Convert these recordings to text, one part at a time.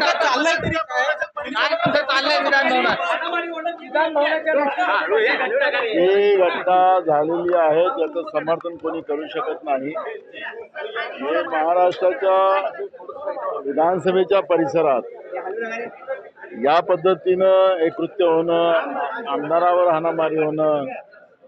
चाललंय तरी काय? चाललंय ही घटना झालेली आहे त्याचं समर्थन कोणी करू शकत नाही. हे महाराष्ट्राच्या विधानसभेच्या परिसरात या पद्धतीनं एक कृत्य होणं आमदारावर हाणामारी होणं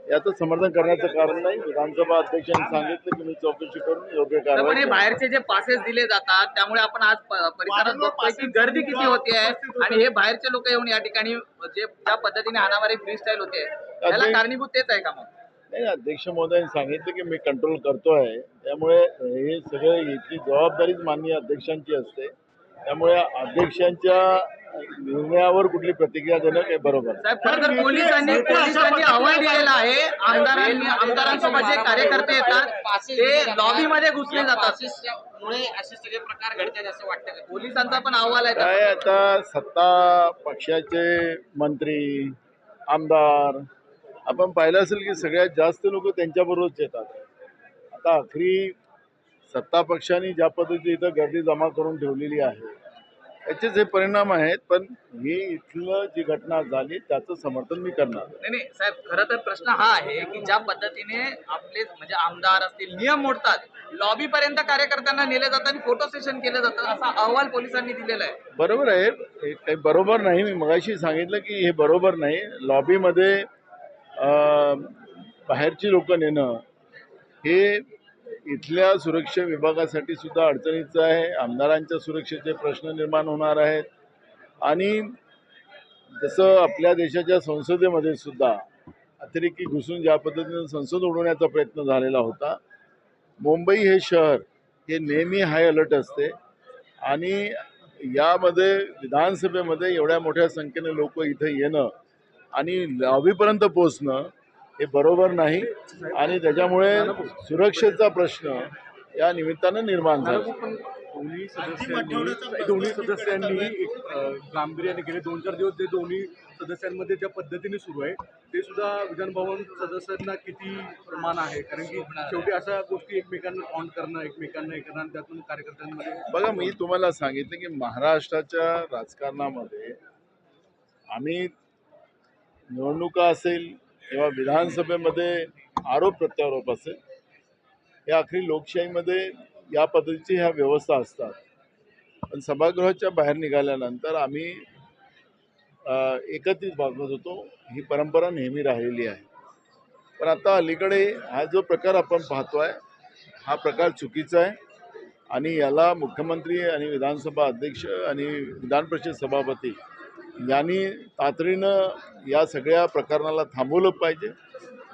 याचं समर्थन करण्याचं कारण नाही. विधानसभा अध्यक्षांनी सांगितलं की मी चौकशी करून योग्य कारवाई हे करेन. बाहेरचे जे पासेस दिले जातात त्यामुळे आपण आज परिसरात बघतोय की गर्दी किती होती आहे आणि हे बाहेरचे लोक येऊन या ठिकाणी जे ज्या पद्धतीने हाणामारी फ्री स्टाईल होते त्याला कारणीभूत तेच आहे का मग? नाही अध्यक्ष महोदयांनी सांगितलं की मी कंट्रोल करतोय. त्यामुळे हे सगळे याची जबाबदारीच माननीय अध्यक्षांची असते. त्यामुळे अध्यक्षांच्या निर्णयावर कुठली प्रतिक्रिया देणं काही बरोबर खरं पोलिसांनी पोलिसांनी अहवाल दिलेला आहे आमदारांनी आमदारांसोबत जे कार्यकर्ते येतात ते लॉबी मध्ये घुसले जातात मुळे असे सगळे प्रकार घडतात असं वाटतं का? पोलिसांचा पण अहवाल आहे काय त्याचा. आता सत्ता पक्षाचे मंत्री आमदार आपण पाहिलं असेल की सगळ्यात जास्त लोक त्यांच्याबरोबरच येतात आता आखरी सत्ता पक्षाने ज्या पद्धतीने इथं गर्दी जमा करून ठेवलेली आहे याचेच हे परिणाम आहेत पण ही इथलं जी घटना झाली त्याचं समर्थन मी करणार. नाही नाही साहेब खरं तर प्रश्न हा आहे की ज्या पद्धतीने आपले म्हणजे आमदार असतील नियम मोडतात लॉबी पर्यंत कार्यकर्त्यांना नेले जातात आणि फोटो सेशन केलं जातं असा अहवाल पोलिसांनी दिलेला आहे. बरोबर आहे हे काही बरोबर नाही मी मगाशी सांगितलं की हे बरोबर नाही. लॉबीमध्ये अं, बाहेरची लोक नेणं हे इथल्या सुरक्षा विभागासाठी सुद्धा अडचणीचं आहे. आमदारांच्या सुरक्षेचे प्रश्न निर्माण होणार आहेत. आणि जसं आपल्या देशाच्या संसदेमध्ये सुद्धा अतिरेकी घुसून ज्या पद्धतीनं संसद उडवण्याचा प्रयत्न झालेला होता मुंबई हे शहर हे नेहमी हाय अलर्ट असते. आणि यामध्ये विधानसभेमध्ये एवढ्या मोठ्या संख्येने लोक इथं येणं आणि लॉबीपर्यंत पोचणं हे बरोबर नाही आणि त्याच्यामुळे सुरक्षेचा प्रश्न या निमित्तानं निर्माण झाला. दोन्ही सदस्यांनी दोन्ही सदस्यांनी गांभीर्याने गेले. दोन चार दिवस ते दोन्ही सदस्यांमध्ये ज्या पद्धतीने सुरू आहे ते सुद्धा विधान भवन सदस्यांना किती प्रमाण आहे? कारण की शेवटी अशा गोष्टी एकमेकांना ऑन करणं एकमेकांना हे करणं आणि त्यातून कार्यकर्त्यांमध्ये बघा मी तुम्हाला सांगितलं की महाराष्ट्राच्या राजकारणामध्ये आम्ही निवडणुका असेल किंवा विधानसभेमध्ये आरोप प्रत्यारोप असेल या आखरी लोकशाहीमध्ये या पद्धतीची ह्या व्यवस्था असतात. पण सभागृहाच्या बाहेर निघाल्यानंतर आम्ही एकत्रित वागत होतो. ही परंपरा नेहमी राहिलेली आहे. पण आता अलीकडे हा जो प्रकार आपण पाहतो आहे हा प्रकार चुकीचा आहे. आणि याला मुख्यमंत्री आणि विधानसभा अध्यक्ष आणि विधान परिषद सभापती यांनी तातडीनं या सगळ्या प्रकरणाला थांबवलं पाहिजे.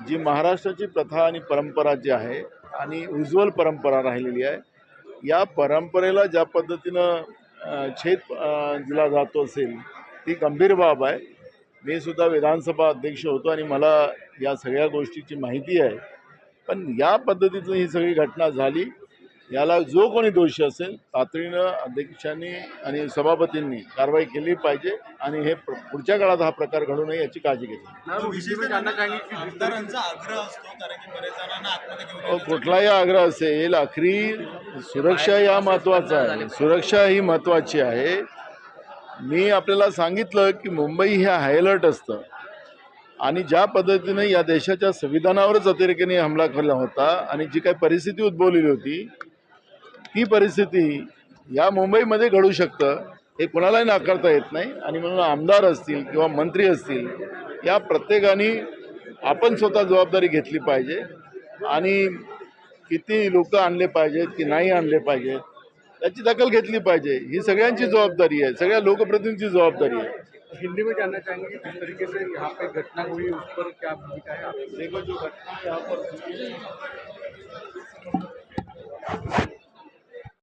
जी महाराष्ट्राची प्रथा आणि परंपरा जी आहे आणि उज्ज्वल परंपरा राहिलेली आहे या परंपरेला ज्या पद्धतीनं छेद दिला जातो असेल ती गंभीर बाब आहे. मी सुद्धा विधानसभा अध्यक्ष होतो आणि मला या सगळ्या गोष्टीची माहिती आहे. पण या पद्धतीचं ही सगळी घटना झाली. याला जो कोणी दोषी असेल तातडीनं अध्यक्षांनी आणि सभापतींनी कारवाई केली पाहिजे आणि हे पुढच्या काळात हा प्रकार घडू नये याची काळजी घेतली. कुठलाही आग्रह असेल आखरी सुरक्षा या महत्त्वाचा आहे. सुरक्षा ही महत्त्वाची आहे. मी आपल्याला सांगितलं की मुंबई हे हाय अलर्ट असतं. आणि ज्या पद्धतीने या देशाच्या संविधानावरच अतिरेकीने हमला केला होता आणि जी काही परिस्थिती उद्भवलेली होती ती परिस्थिती या मुंबईमध्ये घडू शकतं हे कुणालाही नाकारता येत नाही. आणि म्हणून आमदार असतील किंवा मंत्री असतील या प्रत्येकाने आपण स्वतः जबाबदारी घेतली पाहिजे. आणि किती लोक आणले पाहिजेत की नाही आणले पाहिजेत त्याची दखल घेतली पाहिजे. ही सगळ्यांची जबाबदारी आहे सगळ्या लोकप्रतिनिधींची जबाबदारी आहे. हिंदी में जानना चाहेंगे किस तरीके से यहाँ पे घटना हुई उस पर क्या भूमिका है? देखो जो घटना यहाँ पर